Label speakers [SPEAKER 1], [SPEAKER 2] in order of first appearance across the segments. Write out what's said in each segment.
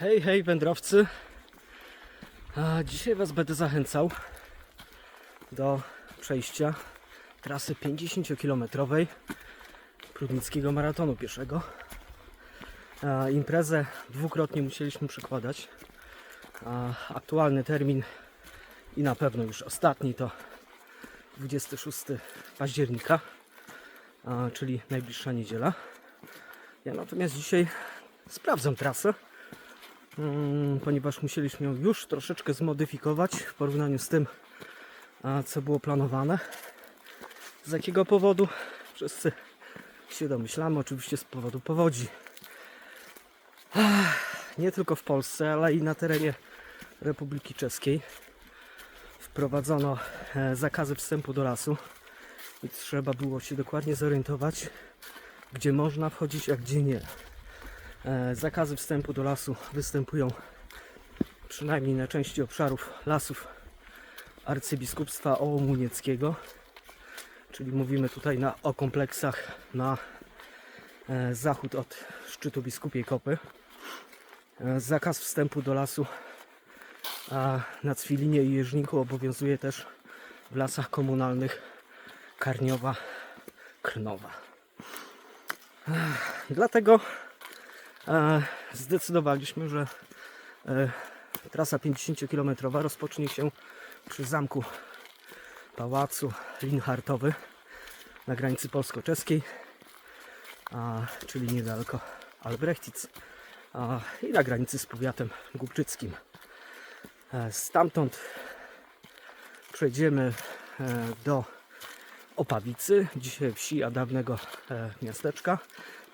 [SPEAKER 1] Hej, hej wędrowcy. A dzisiaj Was będę zachęcał do przejścia trasy 50-kilometrowej Prudnickiego Maratonu Pieszego. A imprezę dwukrotnie musieliśmy przekładać. A aktualny termin i na pewno już ostatni to 26 października, a, czyli najbliższa niedziela. Ja natomiast dzisiaj sprawdzam trasę, ponieważ musieliśmy ją już troszeczkę zmodyfikować w porównaniu z tym, co było planowane. Z jakiego powodu? Wszyscy się domyślamy, oczywiście z powodu powodzi. Nie tylko w Polsce, ale i na terenie Republiki Czeskiej wprowadzono e, zakazy wstępu do lasu i trzeba było się dokładnie zorientować, gdzie można wchodzić, a gdzie nie. E, Zakazy wstępu do lasu występują przynajmniej na części obszarów lasów arcybiskupstwa ołomunieckiego, czyli mówimy tutaj na, o kompleksach na e, zachód od szczytu biskupiej kopy. E, Zakaz wstępu do lasu na Cwilinie i Jeżniku obowiązuje też w lasach komunalnych Karniowa, Krnowa. Dlatego zdecydowaliśmy, że e, trasa 50-kilometrowa rozpocznie się przy zamku Pałacu Linhartowy na granicy polsko-czeskiej, czyli niedaleko Albrechtic i na granicy z powiatem głubczyckim. E, Stamtąd przejdziemy e, do Opawicy, dzisiaj wsi, a dawnego miasteczka.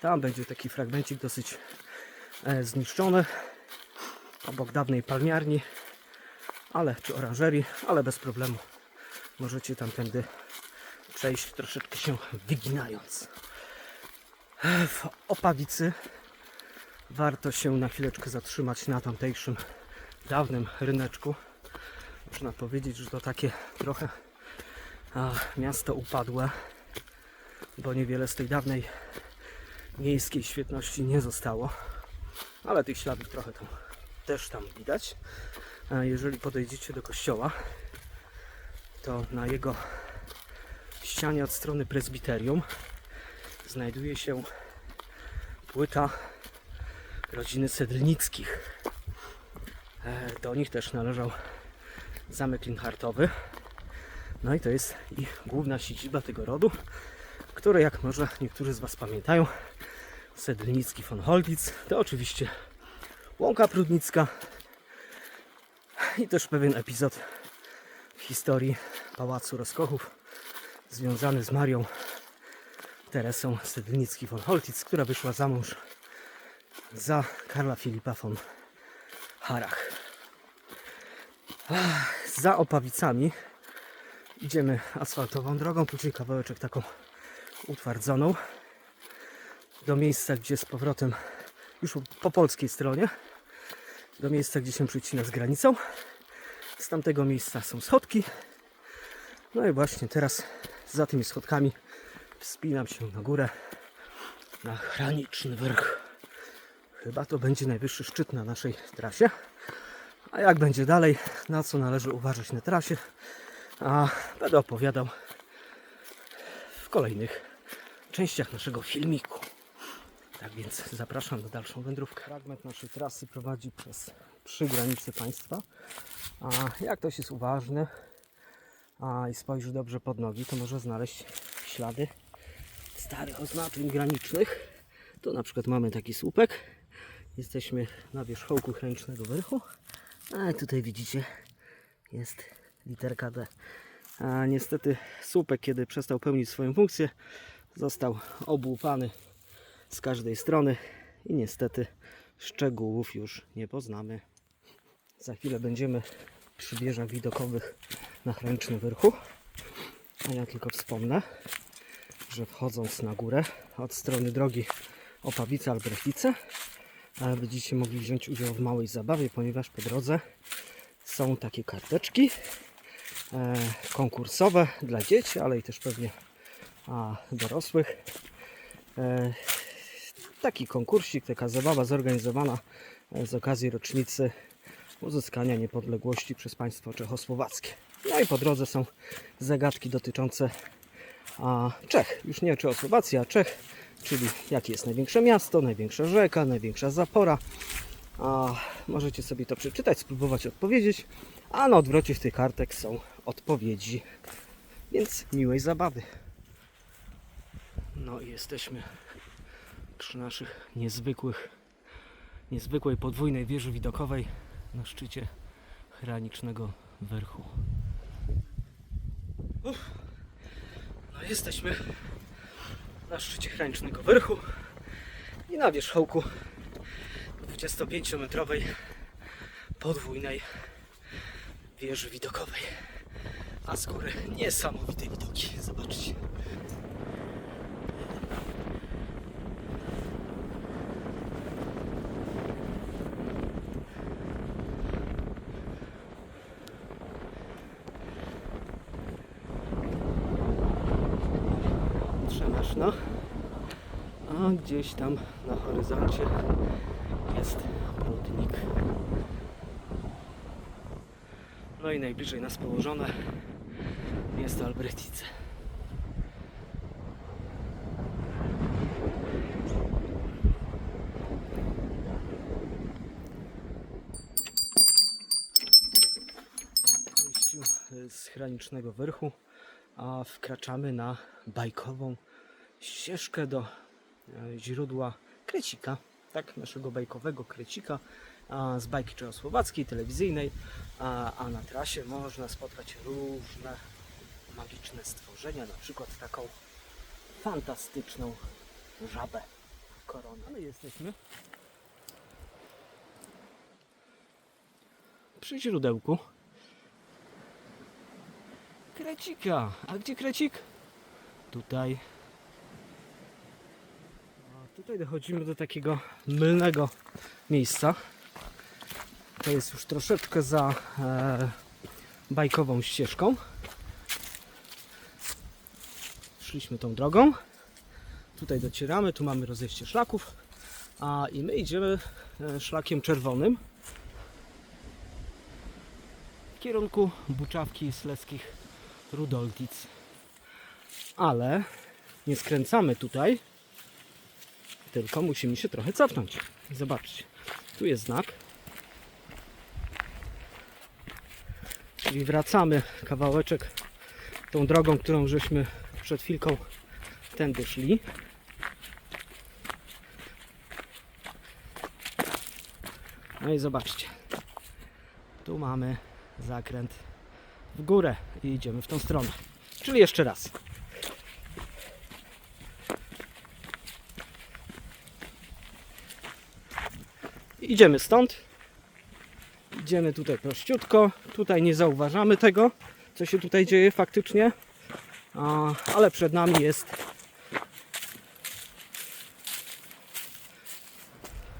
[SPEAKER 1] Tam będzie taki fragmencik dosyć e, zniszczony, obok dawnej palmiarni, ale czy oranżerii, ale bez problemu możecie tamtędy przejść troszeczkę się wyginając. E, W Opawicy warto się na chwileczkę zatrzymać na tamtejszym dawnym ryneczku. Można powiedzieć, że to takie trochę a, miasto upadłe, bo niewiele z tej dawnej miejskiej świetności nie zostało. Ale tych śladów trochę tam też tam widać. Jeżeli podejdziecie do kościoła, to na jego ścianie od strony prezbiterium znajduje się płyta rodziny Sedlnickich. E, Do nich też należał zamek Linhartowy. No i to jest ich główna siedziba tego rodu, który jak może niektórzy z Was pamiętają, Sedlnicki von Holtitz, to oczywiście Łąka Prudnicka. I też pewien epizod w historii Pałacu Rozkochów związany z Marią Teresą Sedlnicki von Holtitz, która wyszła za mąż za Karla Filipa von Harach. Ach, Za Opawicami idziemy asfaltową drogą, później kawałeczek taką utwardzoną do miejsca, gdzie z powrotem już po polskiej stronie do miejsca, gdzie się przycina z granicą. Z tamtego miejsca są schodki. No i właśnie teraz za tymi schodkami wspinam się na górę na graniczny wyrch. Chyba to będzie najwyższy szczyt na naszej trasie. A jak będzie dalej, na co należy uważać na trasie, a będę opowiadał w kolejnych częściach naszego filmiku. Tak więc zapraszam na dalszą wędrówkę. Fragment naszej trasy prowadzi przez trzy granice państwa. A jak ktoś jest uważny a, i spojrzy dobrze pod nogi, to może znaleźć ślady starych oznaczeń granicznych. Tu na przykład mamy taki słupek. Jesteśmy na wierzchołku granicznego wyrchu. A tutaj widzicie, jest literka D. A niestety słupek, kiedy przestał pełnić swoją funkcję, został obłupany z każdej strony i niestety szczegółów już nie poznamy. Za chwilę będziemy przy wieżach widokowych na Chręcznym Wyrchu. A ja tylko wspomnę, że wchodząc na górę od strony drogi Opawice Albrechtice ale będziecie mogli wziąć udział w małej zabawie, ponieważ po drodze są takie karteczki e, konkursowe dla dzieci, ale i też pewnie dorosłych. Taki konkursik, taka zabawa zorganizowana e, z okazji rocznicy uzyskania niepodległości przez państwo czechosłowackie. No i po drodze są zagadki dotyczące a, Czech. Już nie Czechosłowacji, a Czech, czyli jakie jest największe miasto, największa rzeka, największa zapora. A, możecie sobie to przeczytać, spróbować odpowiedzieć, a na odwrocie tych kartek są odpowiedzi. Więc miłej zabawy. No i jesteśmy przy naszych niezwykłych, niezwykłej podwójnej wieży widokowej na szczycie Hranicznego Wyrchu. Uff. No jesteśmy na szczycie Hranicznego Wyrchu i na wierzchołku 25-metrowej podwójnej wieży widokowej. A z góry niesamowite widoki. Zobaczcie. Trzymasz, no. A gdzieś tam na horyzoncie jest Prudnik. No i najbliżej nas położone jest. W wyjściu z Hranicznego Wyrchu a wkraczamy na bajkową ścieżkę do e, źródła krecika, tak, naszego bajkowego krecika z bajki czechosłowackiej, telewizyjnej, a, a na trasie można spotkać różne magiczne stworzenia, na przykład taką fantastyczną żabę koronę. Ale jesteśmy przy źródełku krecika. A gdzie krecik? Tutaj. Tutaj dochodzimy do takiego mylnego miejsca. To jest już troszeczkę za e, bajkową ścieżką. Szliśmy tą drogą. Tutaj docieramy, tu mamy rozejście szlaków. A i my idziemy e, szlakiem czerwonym w kierunku Buczawki Sleckich Rudoltic. Ale nie skręcamy tutaj, tylko musimy się trochę cofnąć. Zobaczcie, tu jest znak. Czyli wracamy kawałeczek tą drogą, którą żeśmy przed chwilką tędy szli. No i zobaczcie. Tu mamy zakręt w górę i idziemy w tą stronę. Czyli jeszcze raz. Idziemy stąd. Idziemy tutaj prościutko. Tutaj nie zauważamy tego, co się tutaj dzieje faktycznie. Ale przed nami jest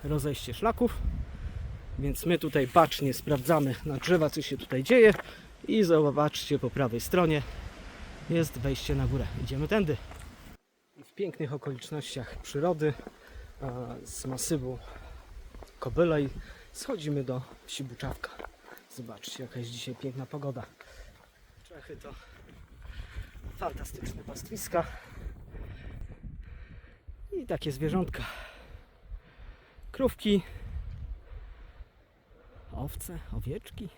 [SPEAKER 1] rozejście szlaków. Więc my tutaj bacznie sprawdzamy na drzewa, co się tutaj dzieje. I zobaczcie po prawej stronie jest wejście na górę. Idziemy tędy. W pięknych okolicznościach przyrody z masywu Kobylej schodzimy do wsi Buczawka. Zobaczcie, jaka jest dzisiaj piękna pogoda. Czechy to fantastyczne pastwiska i takie zwierzątka. Krówki, owce, owieczki.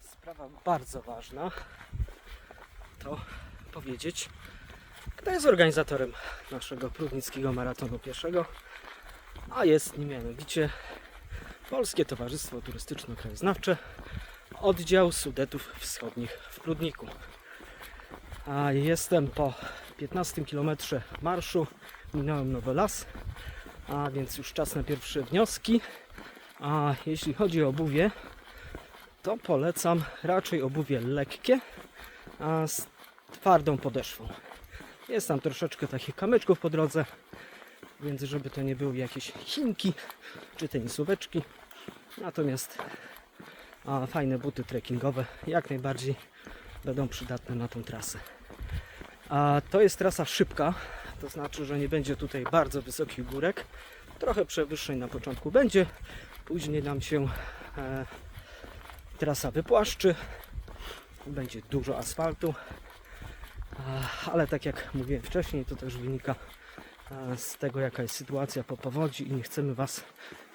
[SPEAKER 1] Sprawa bardzo ważna to powiedzieć, kto jest organizatorem naszego prudnickiego maratonu pieszego, a jest nim mianowicie Polskie Towarzystwo Turystyczno-Krajoznawcze, oddział Sudetów Wschodnich w Prudniku. A jestem po 15 km marszu, minąłem Nowy Las, a więc już czas na pierwsze wnioski. A jeśli chodzi o obuwie, to polecam raczej obuwie lekkie, a z twardą podeszwą. Jest tam troszeczkę takich kamyczków po drodze, więc żeby to nie były jakieś chinki czy tenisóweczki. Natomiast a, fajne buty trekkingowe jak najbardziej będą przydatne na tą trasę. A to jest trasa szybka, to znaczy, że nie będzie tutaj bardzo wysokich górek. Trochę przewyższeń na początku będzie, później nam się e, trasa wypłaszczy, będzie dużo asfaltu, ale tak jak mówiłem wcześniej, to też wynika e, z tego, jaka jest sytuacja po powodzi i nie chcemy Was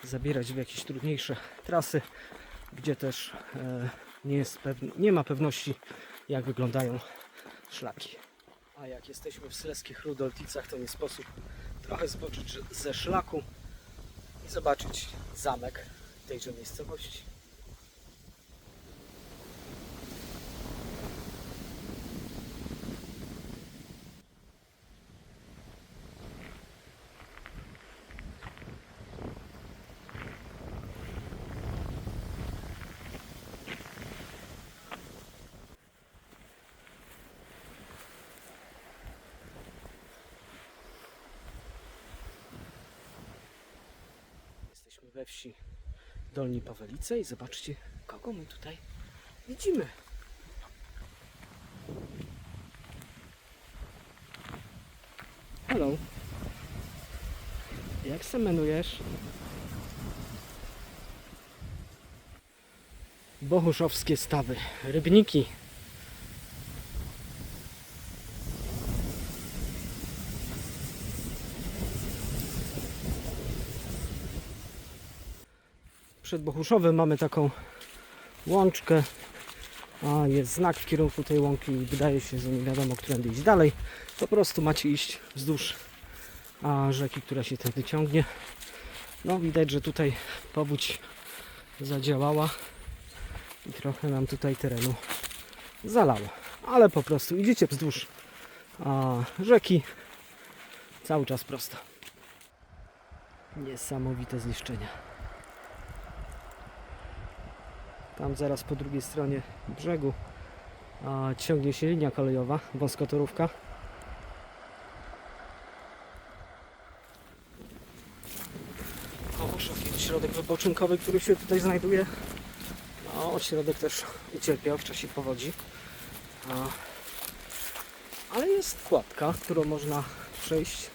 [SPEAKER 1] zabierać w jakieś trudniejsze trasy, gdzie też e, nie, nie ma pewności, jak wyglądają szlaki. A jak jesteśmy w Sleskich Rudolticach, to nie sposób trochę zboczyć ze szlaku i zobaczyć zamek tejże miejscowości. Jesteśmy we wsi Dolni Pawelice i zobaczcie, kogo my tutaj widzimy. Hello. Jak se menujesz? Bohuszowskie stawy, rybniki. Przed Bohuszowem mamy taką łączkę. A jest znak w kierunku tej łąki i wydaje się, że nie wiadomo, którędy iść dalej. Po prostu macie iść wzdłuż a, rzeki, która się tędy ciągnie. No widać, że tutaj powódź zadziałała i trochę nam tutaj terenu zalało. Ale po prostu idziecie wzdłuż a, rzeki cały czas prosto. Niesamowite zniszczenia. Tam zaraz po drugiej stronie brzegu ciągnie się linia kolejowa, wąskotorówka. Jest środek wypoczynkowy, który się tutaj znajduje. No, ośrodek też ucierpiał w czasie powodzi. Ale jest kładka, którą można przejść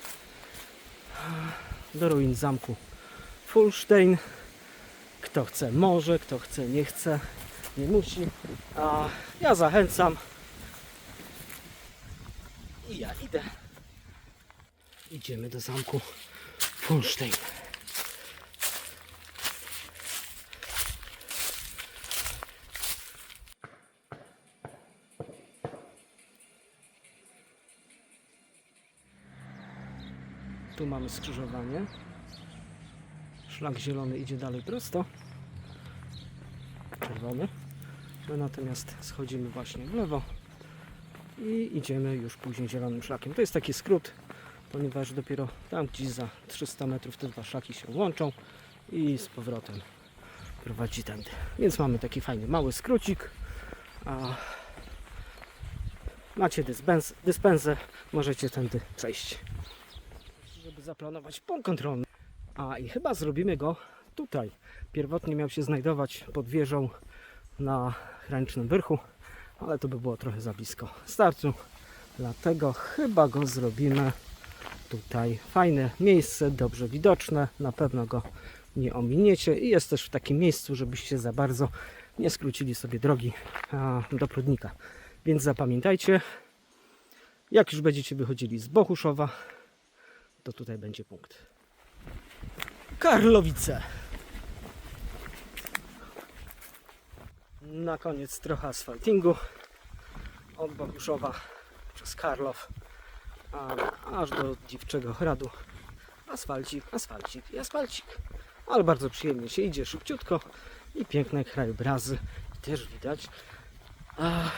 [SPEAKER 1] do ruin zamku Fulstein. Kto chce może, kto chce nie chce, nie musi. A ja zachęcam. I ja idę. Idziemy do zamku Fulstein. Tu mamy skrzyżowanie. Szlak zielony idzie dalej prosto. Czerwony. My natomiast schodzimy właśnie w lewo i idziemy już później zielonym szlakiem. To jest taki skrót, ponieważ dopiero tam gdzieś za 300 metrów te dwa szlaki się łączą i z powrotem prowadzi tędy. Więc mamy taki fajny mały skrócik. A macie dyspens, dyspensę, możecie tędy przejść. Żeby zaplanować punkt kontrolny. A i chyba zrobimy go tutaj. Pierwotnie miał się znajdować pod wieżą na Hranicznym Wyrchu, ale to by było trochę za blisko startu. Dlatego chyba go zrobimy tutaj. Fajne miejsce, dobrze widoczne, na pewno go nie ominiecie i jest też w takim miejscu, żebyście za bardzo nie skrócili sobie drogi do Prudnika. Więc zapamiętajcie, jak już będziecie wychodzili z Bohuszowa, to tutaj będzie punkt. Karlowice. Na koniec trochę asfaltingu od Bohuszowa przez Karlow aż do Dziwczego Hradu. Asfalcik, asfalcik i asfalcik. Ale bardzo przyjemnie się idzie, szybciutko i piękne krajobrazy też widać. A,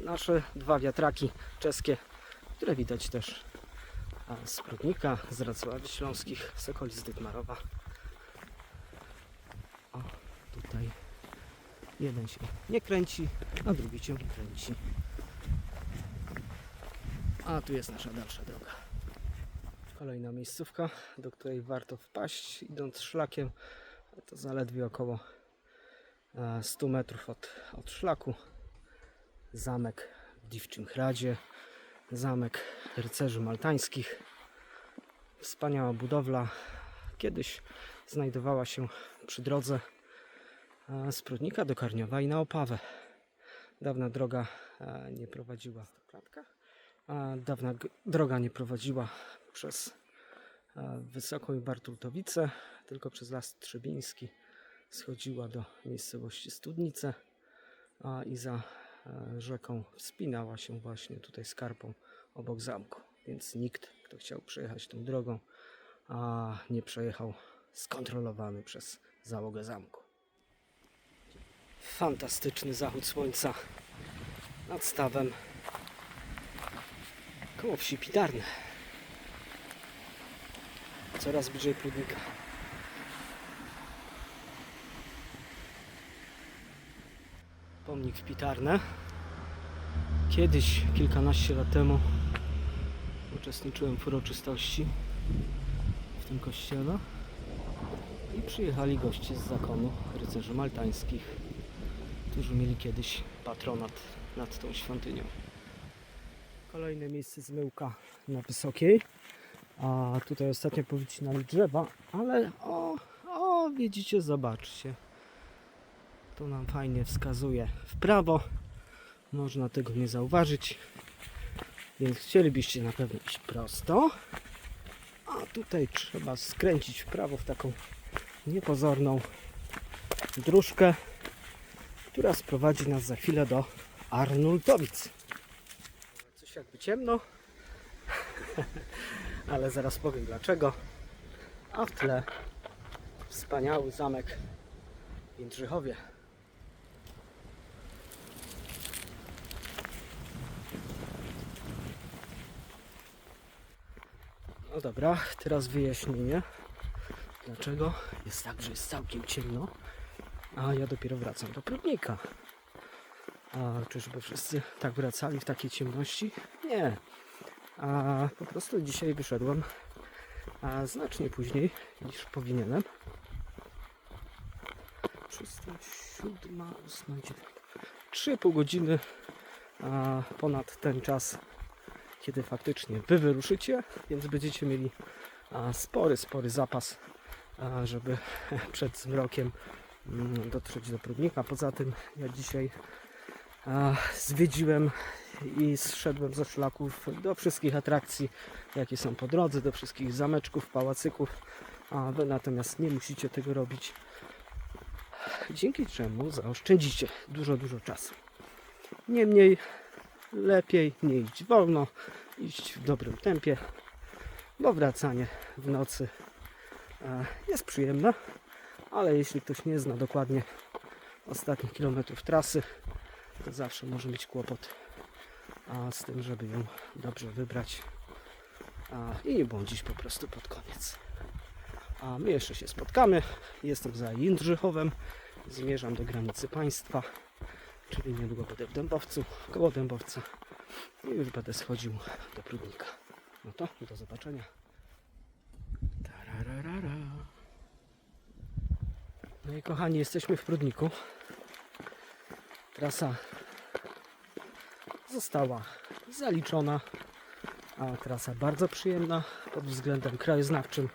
[SPEAKER 1] nasze dwa wiatraki czeskie, które widać też z Prudnika, z Racławi Śląskich, z okolic Dydmarowa. O, tutaj jeden się nie kręci, a drugi się kręci. A tu jest nasza dalsza droga. Kolejna miejscówka, do której warto wpaść, idąc szlakiem. To zaledwie około e, 100 metrów od, od szlaku. Zamek w Dziwczym Hradzie. zamek rycerzy maltańskich. Wspaniała budowla. Kiedyś znajdowała się przy drodze e, z Prudnika do Karniowa i na Opawę. Dawna droga e, nie prowadziła. Dawna droga nie prowadziła przez e, Wysoką i Bartultowice, tylko przez Las Trzebiński schodziła do miejscowości Studnice a i za e, rzeką wspinała się właśnie tutaj skarpą obok zamku. Więc nikt, kto chciał przejechać tą drogą, a nie przejechał skontrolowany przez załogę zamku. Fantastyczny zachód słońca nad stawem koło wsi Pitarne. Coraz bliżej Prudnika. Pomnik w Pitarne. Kiedyś, kilkanaście lat temu, uczestniczyłem w uroczystości w tym kościele i przyjechali goście z zakonu rycerzy maltańskich, którzy mieli kiedyś patronat nad tą świątynią. Kolejne miejsce zmyłka na Wysokiej. A tutaj ostatnio powycinali drzewa, ale o, o, widzicie, zobaczcie. To nam fajnie wskazuje w prawo. Można tego nie zauważyć. Więc chcielibyście na pewno iść prosto. A tutaj trzeba skręcić w prawo w taką niepozorną dróżkę, która sprowadzi nas za chwilę do Arnultowic. Coś jakby ciemno, ale zaraz powiem dlaczego. A w tle wspaniały zamek w Jędrzychowie. No dobra, teraz wyjaśnienie. Dlaczego jest tak, że jest całkiem ciemno, a ja dopiero wracam do Prudnika. A czyżby wszyscy tak wracali w takiej ciemności? Nie. A po prostu dzisiaj wyszedłem a znacznie później niż powinienem. 6, 7, 8, 9. 3,5 godziny a, ponad ten czas, kiedy faktycznie wy wyruszycie, więc będziecie mieli spory, spory zapas, żeby przed zmrokiem dotrzeć do Prudnika. Poza tym ja dzisiaj a, zwiedziłem i zszedłem ze szlaków do wszystkich atrakcji, jakie są po drodze, do wszystkich zameczków, pałacyków, a wy natomiast nie musicie tego robić. Dzięki czemu zaoszczędzicie dużo, dużo czasu. Niemniej lepiej nie iść wolno, iść w dobrym tempie, bo wracanie w nocy jest przyjemne, ale jeśli ktoś nie zna dokładnie ostatnich kilometrów trasy, to zawsze może mieć kłopot a, z tym, żeby ją dobrze wybrać a, i nie błądzić po prostu pod koniec. A my jeszcze się spotkamy. Jestem za Jędrzychowem. Zmierzam do granicy państwa, czyli niedługo będę w Dębowcu, koło Dębowca i już będę schodził do Prudnika. No to do zobaczenia. Kochani, jesteśmy w Prudniku. Trasa została zaliczona, a trasa bardzo przyjemna pod względem krajoznawczym.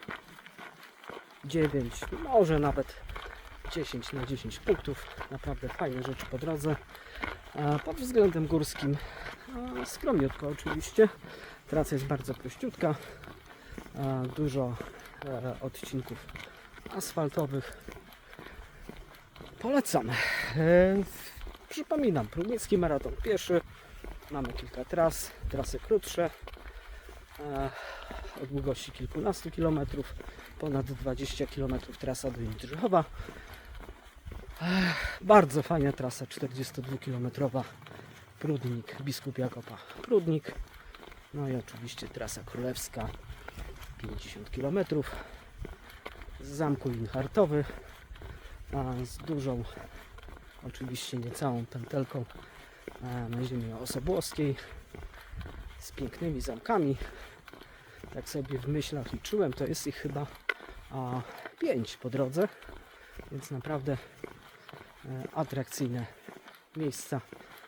[SPEAKER 1] 9, może nawet 10 na 10 punktów. Naprawdę fajne rzeczy po drodze. Pod względem górskim skromniutko oczywiście. Trasa jest bardzo prościutka. Dużo e, odcinków asfaltowych. Polecam. E, przypominam, Prudnicki Maraton pieszy. Mamy kilka tras, trasy krótsze. E, o długości kilkunastu kilometrów, ponad 20 km trasa do Jędrzychowa. Ech, Bardzo fajna trasa, 42-kilometrowa. Prudnik, Biskup Jakoba, Prudnik. No i oczywiście trasa królewska, 50 km. Z zamku Inhartowy, z dużą, oczywiście nie całą pętelką na ziemi osobłoskiej, z pięknymi zamkami. Tak sobie w myślach liczyłem, to jest ich chyba a, po drodze, więc naprawdę e, atrakcyjne miejsca,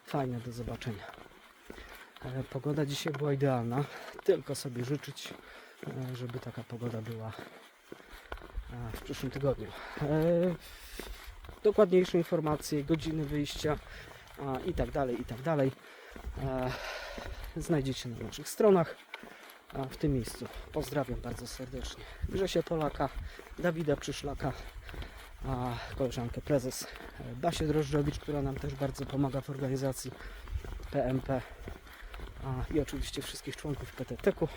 [SPEAKER 1] fajne do zobaczenia. E, Pogoda dzisiaj była idealna. Tylko sobie życzyć, e, żeby taka pogoda była w przyszłym tygodniu. E, Dokładniejsze informacje, godziny wyjścia i tak dalej, i tak dalej e, znajdziecie na naszych stronach. W tym miejscu pozdrawiam bardzo serdecznie Grzesia Polaka, Dawida Przyszlaka, koleżankę prezes e, Basię Drożdżowicz, która nam też bardzo pomaga w organizacji PMP i oczywiście wszystkich członków PTT-ku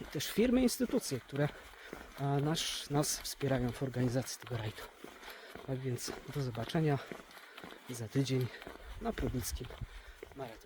[SPEAKER 1] i też firmy, instytucje, które a, nas, nas wspierają w organizacji tego rajdu. Tak więc do zobaczenia za tydzień na Prudnickim Maratonie.